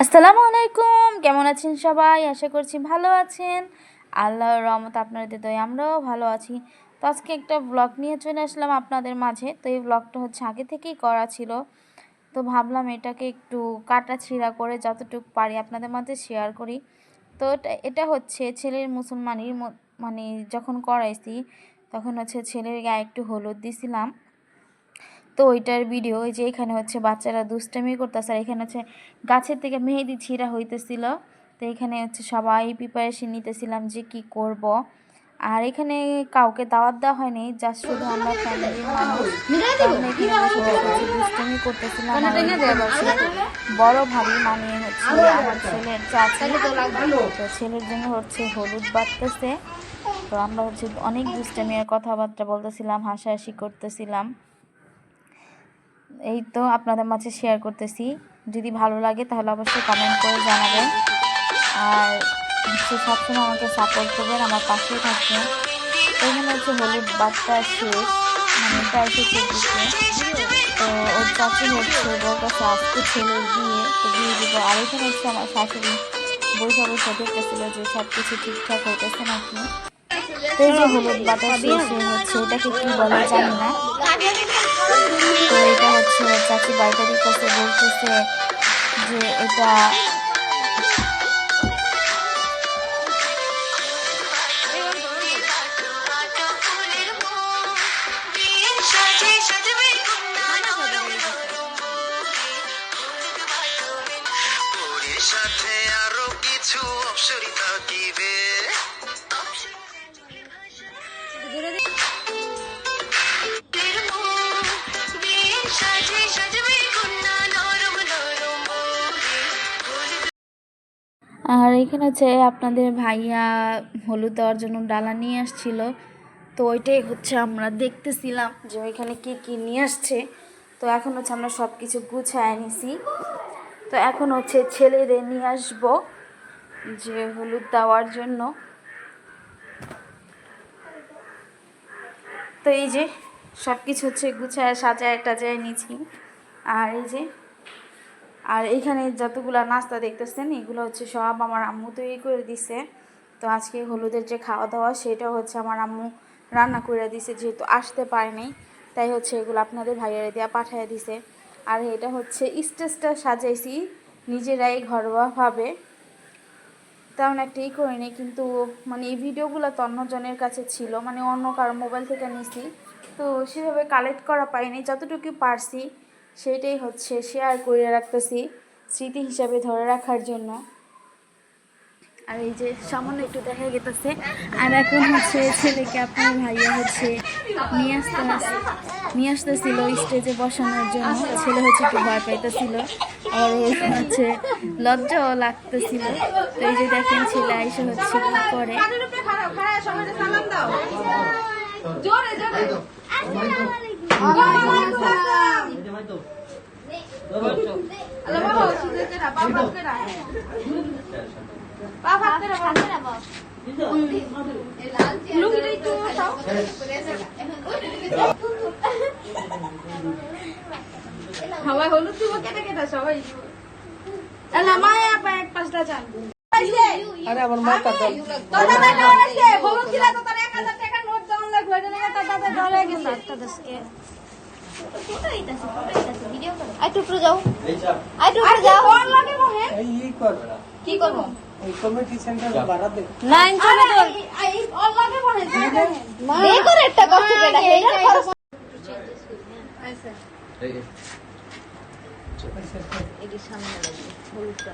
আসসালামু আলাইকুম। কেমন আছেন সবাই? আশা করছি ভালো আছেন। আল্লাহর রহমত আপনাদের দয় আমরাও ভালো আছি। তো আজকে একটা ব্লগ নিয়ে চলে আসলাম আপনাদের মাঝে। তো এই ব্লগটা হচ্ছে আগে থেকেই করা ছিল। তো ভাবলাম এটাকে একটু কাটা ছিঁড়া করে যতটুকু পারি আপনাদের মাঝে শেয়ার করি। তো এটা- হচ্ছে ছেলের মুসলমানির মানে যখন করাইছি, তখন হচ্ছে ছেলের গায়ে একটু হলুদ দিছিলাম। তো ওইটার ভিডিও ওই যে এখানে হচ্ছে বাচ্চারা দুষ্টামি করতেছে আর এখানে হচ্ছে গাছের থেকে মেহেদি ছিঁড়া হইতেছিল। তো এখানে হচ্ছে সবাই প্রিপারেশন নিতেছিলাম যে কি করব। আর এখানে কাউকে দাওয়াত দেওয়া হয়নি যা শুধু আমরা ফ্যামিলির মানুষ করতেছিলাম। বড় ভাবি মানে হচ্ছে আমার ছেলের চাচি তো ছেলের জন্য হচ্ছে হলুদ বাড়তেছে তো আমরা হচ্ছে অনেক দুষ্টামি আর কথাবার্তা বলতেছিলাম হাসাহাসি করতেছিলাম। এই তো আপনাদের মাঝে শেয়ার করতেছি। যদি ভালো লাগে তাহলে অবশ্যই কমেন্ট করে জানাবেন। আর হচ্ছে সবসময় আমাকে সাপোর্ট করবেন, আমার পাশেই থাকবেন। এখানে হচ্ছে হলুদ বাচ্চা শেষ মানে প্রায় দিকে তো ওর চাচি হচ্ছে ওর কাছে আজকে ছেলের বিয়ে, তো বিয়ে দিব। আর এখানে হচ্ছে আমার শাশুড়ি বৈশা বৈশা দেখতেছিল যে সব কিছু ঠিকঠাক হইতেছে নাকি। তো এই যে হলুদ শেষে হচ্ছে, এটাকে কি বলে জানি না। এটা হচ্ছে চাচি বাইকারির কাছে বলতেছে যে এটা এখানে হচ্ছে আপনাদের ভাইয়া হলুদ দেওয়ার জন্য ডালা নিয়ে আসছিল। তো ওইটাই হচ্ছে আমরা দেখতেছিলাম যে ওইখানে কি কি নিয়ে আসছে। তো এখন হচ্ছে আমরা সব কিছু গুছায় নিছি। তো এখন হচ্ছে ছেলেদের নিয়ে আসব যে হলুদ দেওয়ার জন্য। তো এই যে সব কিছু হচ্ছে গুছায় সাজায় টাজায় নিছি। আর এই যে আর এইখানে যতগুলা নাস্তা দেখতেছেন, এগুলো হচ্ছে সব আমার আম্মু তৈরি করে দিছে। তো আজকে হলুদের যে খাওয়া দাওয়া সেটা হচ্ছে আমার আম্মু রান্না করে দিছে, যেহেতু আসতে পারেনি তাই হচ্ছে এগুলো আপনাদের ভাইয়ারে দেওয়া পাঠিয়ে দিছে। আর এটা হচ্ছে স্টেজটা সাজাইছি, নিজেরাই ঘরোয়াভাবে। তেমন একটা ই করিনি কিন্তু মানে এই ভিডিওগুলো তো অন্যজনের কাছে ছিল মানে অন্য কারও মোবাইল থেকে নিছি। তো সেভাবে কালেক্ট করা পাইনি যতটুকু পারছি। সেটাই হচ্ছে শেয়ার করে রাখতেছি স্মৃতি হিসাবে ধরে রাখার জন্য। আর এই যে সামান্য একটু দেখা গেতেছে আর এখন হচ্ছে ছেলেকে আপনার ভাইয়া হচ্ছে নিয়ে আসতে আস- নিয়ে আসতেছিল স্টেজে বসানোর জন্য। ছেলে হচ্ছে একটু ভয় পাইতেছিল আর হচ্ছে লজ্জাও লাগতেছিল। তো এই যে দেখেন ছেলে আইসে হচ্ছে কি করে? সবাই হলুদ দিব কেটে কেটে সবাই মায়ে আপা এক পাঁচটা চান আরে আমার মাথা তো হলুদ তো কি করব কমিটি সেন্টার বাড়া দে নাইন আরে এই ওর লাগে মনে করে একটা কষ্ট পেলা হেইটা খরচ এটি সামনে লাগবে হলুদটা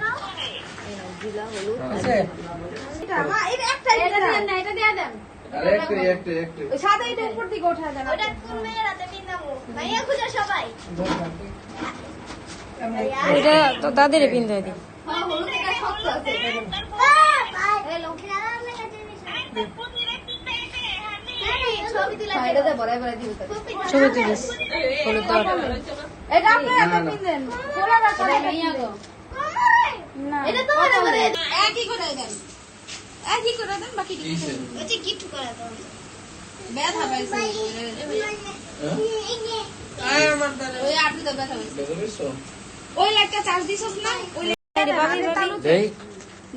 না এই জিলা হলুদ এটা এটা একটা এটা দেন না এটা দিয়ে দেন ওই সাদা এটা উপর দিকে উঠা দেন ওটা এটা তো তাদের পিন্দে দি এটা ছবি তুলিস হলুদ দেওয়াটা এটা আপনি একটা খোলা রাখা না এটা তো একই করে দেন একই করে দেন বাকি ব্যথা পাইছে। ওই আপনি তো ব্যথা পাইছে? ওই লাইটটা চার্জ দিছস না? ওই দেই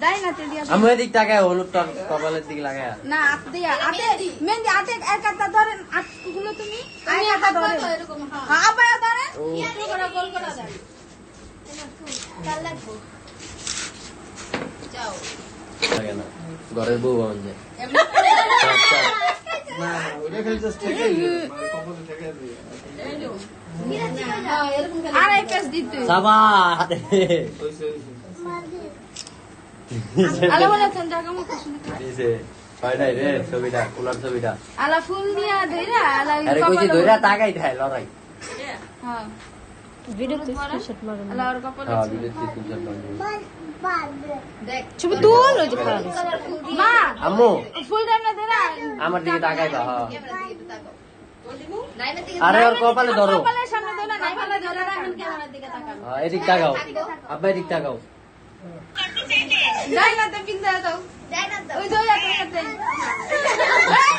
দাই না তে দিয়া আমি এদিক তাকায় হলুদটা কপালের দিকে লাগায়। না আত দিয়া। আতে মেহেন্দি আতে এক হাতটা ধরেন। আতগুলো তুমি আর এক হাতটা ধরেন। হ্যাঁ। আবার ধরেন। লাগে না ঘরের বউ আমার যায় না না ওটা খালি দিতে সাবা হইছে হইছে আলা ফুল দিয়া ধইরা আলা কইছি তাকাই দেয় লড়াই। হ্যাঁ। ভিডিও তো স্ক্রিনশট মারো আলা ওর কপালে হ্যাঁ ভিডিও স্ক্রিনশট ছবি তুল ওই যে খারাপ মা! আম্মু! ফুলটা না ধরা আমার দিকে তাকাই হ্যাঁ। আরে ওর কপালে ধরো। কপালের সামনে ধরা নাই ভালো ধরা রাখেন ক্যামেরার দিকে তাকান হ্যাঁ, এদিক তাকাও। আব্বা এদিক তাকাও। যাই না তে পিন দাও। দাও ওই যে ওই আছে ওই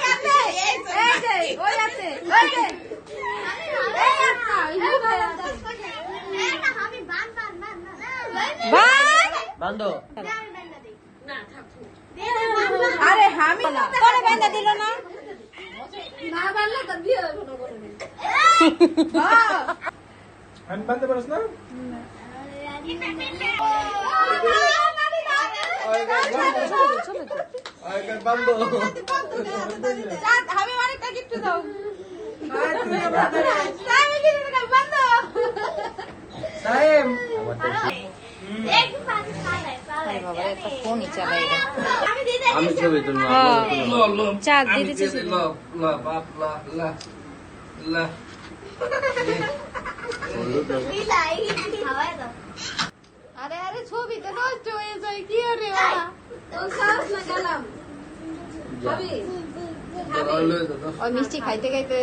আছে এই যে ওই আছে ওই যে এই আছে ওই আছে বান্ধো আরে আমি তোরে বেঁধে দিল না? না বাড়লে তো বিয়ে হবে না আমি বানতে পারিস না আমি অনেকটা গিফট দাও ল ল আরে আরে ছবি তো নষ্ট হয়ে যায় কি রে লাগালাম মিষ্টি খাইতে খাইতে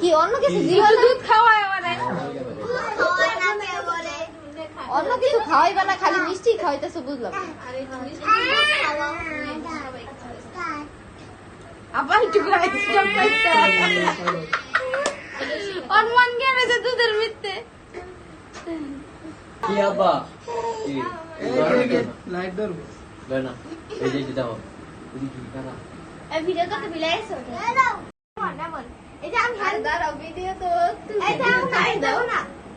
কি অন্য কিছু দুধ খাওয়ায় আমারে অন্য কিছু খাওয়াইবা না খালি মিষ্টি খাওয়াইতেছো বুঝলাম। আবার একটু অনুমান গেলে যে দুধের মিথ্যে। কি আব্বা? লাইট ধরবো? না এই যে দাও। এদিক কি কারা দাঁড়াও। ভিডিও তো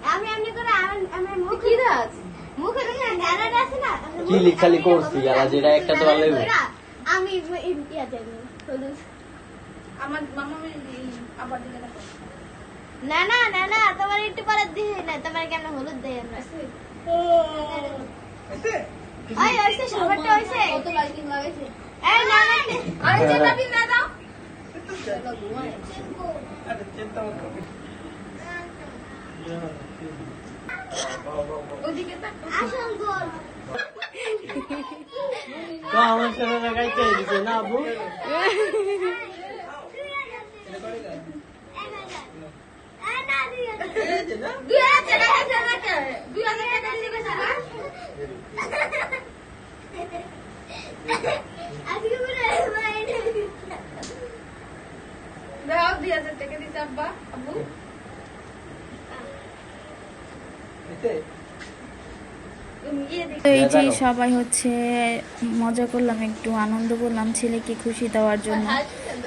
আমি এমনি করে আমার মুখ কি দাস মুখে দেখে ন্যাড়াটা আছে না কি লিখালি করছি আলা যেটা একটা তো আমি ইয়া যাই আমার মামা আবার দিকে না না না না তোমার একটু পরে দিয়ে না তোমার কেন হলুদ দেয় না ওই ওইসে সবারটা ওইসে কত লাইটিং লাগাইছে এই না না আরে যেটা পিন দাও ওদিকে তাকাও আসল গোল তো আমার সাথে লাগাইতে দিছে না বাইরে দাও দুই হাজার তুমি গিয়ে দেখো তো এই যে সবাই হচ্ছে মজা করলাম একটু আনন্দ করলাম ছেলেকে খুশি দেওয়ার জন্য।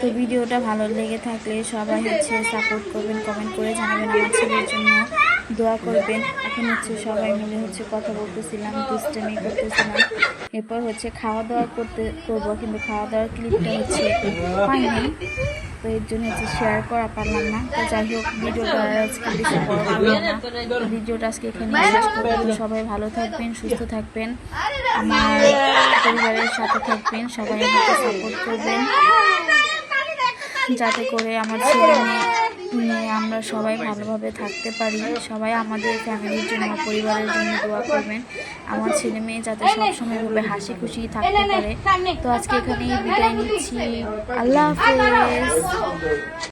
তো ভিডিওটা ভালো লেগে থাকলে সবাই হচ্ছে সাপোর্ট করবেন কমেন্ট করে জানাবেন আমার ছেলের জন্য দোয়া করবেন। এখন হচ্ছে সবাই মিলে হচ্ছে কথা বলতেছিলাম দুষ্টামি করতেছিলাম। এরপর হচ্ছে খাওয়া দাওয়া করতে করব কিন্তু খাওয়া দাওয়ার ক্লিপটা হচ্ছে পাইনি। তো এর জন্য হচ্ছে শেয়ার করা পারলাম না। তো যাই হোক, ভিডিওটা আজকে বেশি বড় করলাম না। ভিডিওটা আজকে এখানে শেষ করলাম। সবাই ভালো থাকবেন, সুস্থ থাকবেন। আমার পরিবারের সাথে থাকবেন, সবাই আমাকে সাপোর্ট করবেন। যাতে করে আমার ছেলে মেয়ে আমরা সবাই ভালোভাবে থাকতে পারি। সবাই আমাদের ফ্যামিলির জন্য, পরিবারের জন্য দোয়া করবেন। আমার ছেলে মেয়ে যাতে সবসময় ভাবে হাসি খুশি থাকতে পারে। তো আজকে এখানেই বিদায় নিচ্ছি। আল্লাহ হাফেজ।